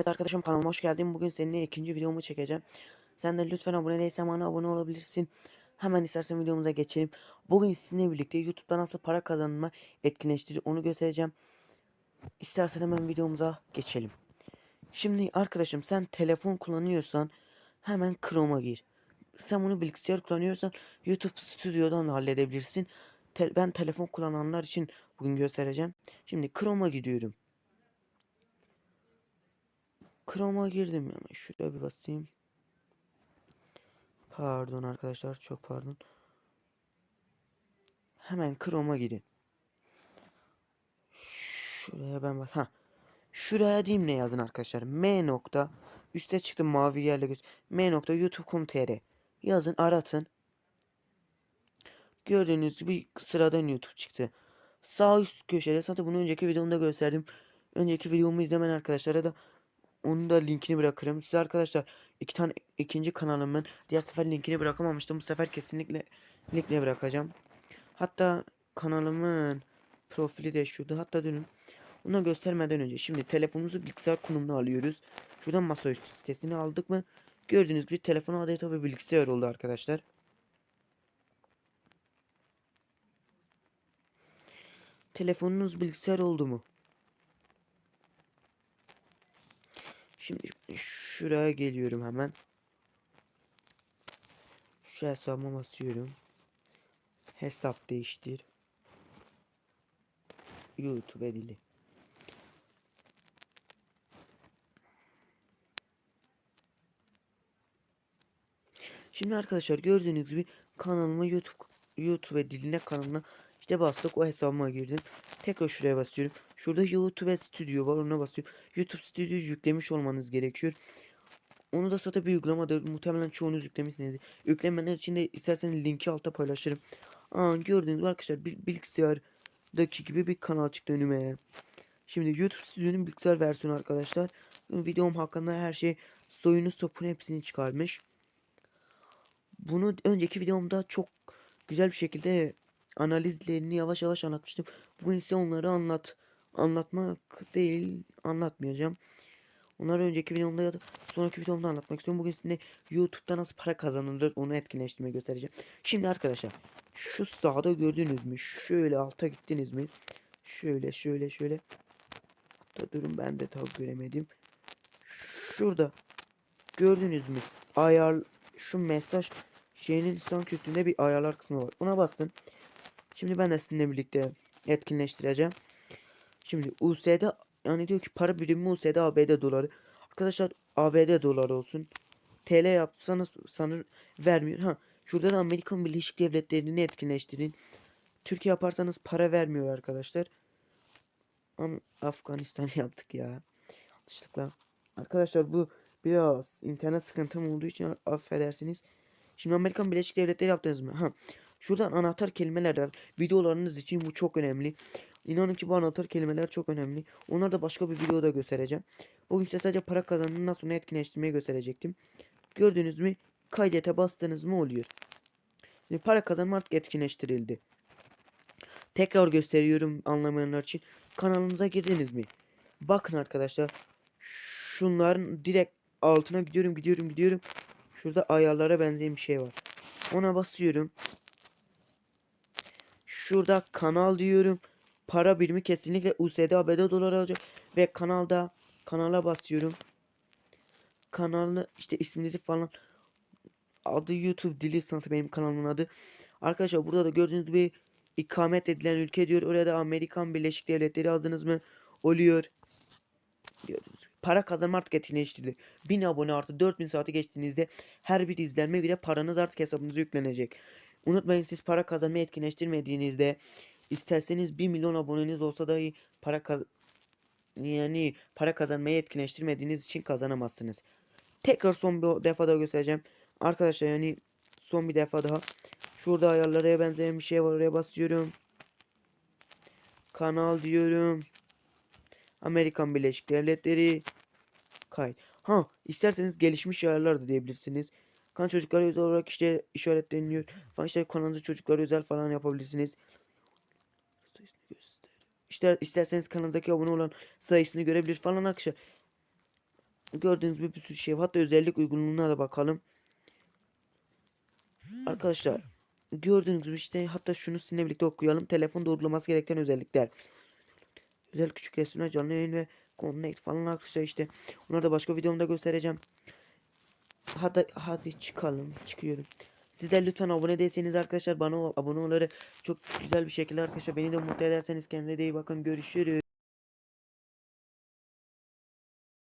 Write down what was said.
Evet arkadaşım kanalıma hoş geldin. Bugün seninle ikinci videomu çekeceğim. Sen de lütfen abone değilsen bana abone olabilirsin. Hemen istersen videomuza geçelim. Bugün sizinle birlikte YouTube'da nasıl para kazanma etkinleştirir onu göstereceğim. İstersen hemen videomuza geçelim. Şimdi arkadaşım sen telefon kullanıyorsan hemen Chrome'a gir. Sen bunu bilgisayar kullanıyorsan YouTube Studio'dan da halledebilirsin. Te- ben telefon kullananlar için bugün göstereceğim. Şimdi Chrome'a gidiyorum. Chrome'a girdim hemen. Şuraya bir basayım. Pardon arkadaşlar çok pardon. Hemen Chrome'a gidin. Şuraya ben bak. Ha. Şuraya diyeyim ne yazın arkadaşlar. M nokta üste çıktı mavi yerle göz. M nokta youtube.com.tr yazın aratın. Gördüğünüz gibi sıradan YouTube çıktı. Sağ üst köşede zaten bunu önceki videomda gösterdim. Önceki videomu izlemeyen arkadaşlara da onun da linkini bırakırım. Size arkadaşlar iki tane ikinci kanalımın diğer sefer linkini bırakamamıştım. Bu sefer kesinlikle linkle bırakacağım. Hatta kanalımın profili de şurada. Hatta dönün. Onu göstermeden önce şimdi telefonumuzu bilgisayar konumuna alıyoruz. Şuradan masaüstü sitesini aldık mı? Gördüğünüz gibi telefon adeta bir bilgisayar oldu arkadaşlar. Telefonunuz bilgisayar oldu mu? Şimdi şuraya geliyorum hemen. Şu hesabıma basıyorum. Hesap değiştir. YouTube dili. Şimdi arkadaşlar gördüğünüz gibi kanalıma YouTube YouTube diline kanalına işte bastık o hesabıma girdim. Tekrar şuraya basıyorum. Şurada YouTube Studio var ona basıyorum. YouTube Studio yüklemiş olmanız gerekiyor. Onu da zaten bir uygulamadır. Muhtemelen çoğunuz yüklemişsiniz. Yüklemeler için de isterseniz linki alta paylaşırım. Aa, gördüğünüz arkadaşlar bir bilgisayardaki gibi bir kanal çıktı önüme. Şimdi YouTube Studio'nun bilgisayar versiyonu arkadaşlar. Videom hakkında her şey soyunu sopunu hepsini çıkarmış. Bunu önceki videomda çok güzel bir şekilde analizlerini yavaş yavaş anlatmıştım. Bugün ise onları anlat anlatmak değil anlatmayacağım. Onları önceki videomda ya da sonraki videomda anlatmak istiyorum. Bugün size YouTube'da nasıl para kazanılır onu etkinleştirmeyi göstereceğim. Şimdi arkadaşlar şu sağda gördünüz mü? Şöyle alta gittiniz mi? Şöyle şöyle şöyle. Hatta durun ben de tam göremedim. Şurada gördünüz mü? Ayar şu mesaj şeyinin sanki üstünde bir ayarlar kısmı var. Ona basın. Şimdi ben de sizinle birlikte etkinleştireceğim. Şimdi USD yani diyor ki para birimi USD ABD doları. Arkadaşlar ABD doları olsun. TL yapsanız sanır vermiyor. Ha şurada da Amerikan Birleşik Devletleri'ni etkinleştirin. Türkiye yaparsanız para vermiyor arkadaşlar. Afganistan yaptık ya. Yanlışlıkla. Arkadaşlar bu biraz internet sıkıntım olduğu için affedersiniz. Şimdi Amerikan Birleşik Devletleri yaptınız mı? Ha. Şuradan anahtar kelimeler var. Videolarınız için bu çok önemli. İnanın ki bu anahtar kelimeler çok önemli. Onları da başka bir videoda göstereceğim. Bugün size sadece para kazanımını nasıl etkinleştirmeyi gösterecektim. Gördünüz mü? Kaydete bastınız mı oluyor. Şimdi para kazanma artık etkinleştirildi. Tekrar gösteriyorum anlamayanlar için. Kanalımıza girdiniz mi? Bakın arkadaşlar. Şunların direkt altına gidiyorum gidiyorum gidiyorum. Şurada ayarlara benzeyen bir şey var. Ona basıyorum. Şurada kanal diyorum. Para birimi kesinlikle USD ABD dolar alacak. Ve kanalda kanala basıyorum. Kanalı işte isminizi falan adı YouTube dili sanatı benim kanalımın adı. Arkadaşlar burada da gördüğünüz gibi ikamet edilen ülke diyor. Oraya da Amerikan Birleşik Devletleri yazdınız mı? Oluyor. Gördüğünüz gibi. Para kazanma artık etkinleştirdi. 1000 abone artı 4000 saati geçtiğinizde her bir izlenme bile paranız artık hesabınıza yüklenecek. Unutmayın siz para kazanmayı etkinleştirmediğinizde isterseniz 1 milyon aboneniz olsa dahi para kaz yani para kazanmayı etkinleştirmediğiniz için kazanamazsınız. Tekrar son bir defa daha göstereceğim. Arkadaşlar yani son bir defa daha. Şurada ayarlara benzeyen bir şey var. Oraya basıyorum. Kanal diyorum. Amerikan Birleşik Devletleri. Kayıt. Ha isterseniz gelişmiş ayarlar da diyebilirsiniz. Kan çocuklara özel olarak işte işaretleniyor. Falan işte kanalınızda çocuklara özel falan yapabilirsiniz. İşte isterseniz kanalındaki abone olan sayısını görebilir falan arkadaşlar. gördüğünüz gibi bir sürü şey. Hatta özellik uygunluğuna da bakalım. Arkadaşlar gördüğünüz gibi işte hatta şunu sizinle birlikte okuyalım. Telefon doğrulaması gereken özellikler. Özel küçük resimler, canlı yayın ve connect falan arkadaşlar işte. Onları da başka videomda göstereceğim. Hadi hadi çıkalım. Çıkıyorum. Siz de lütfen abone değilseniz arkadaşlar bana abone olarak çok güzel bir şekilde arkadaşlar beni de mutlu ederseniz kendinize iyi bakın. Görüşürüz.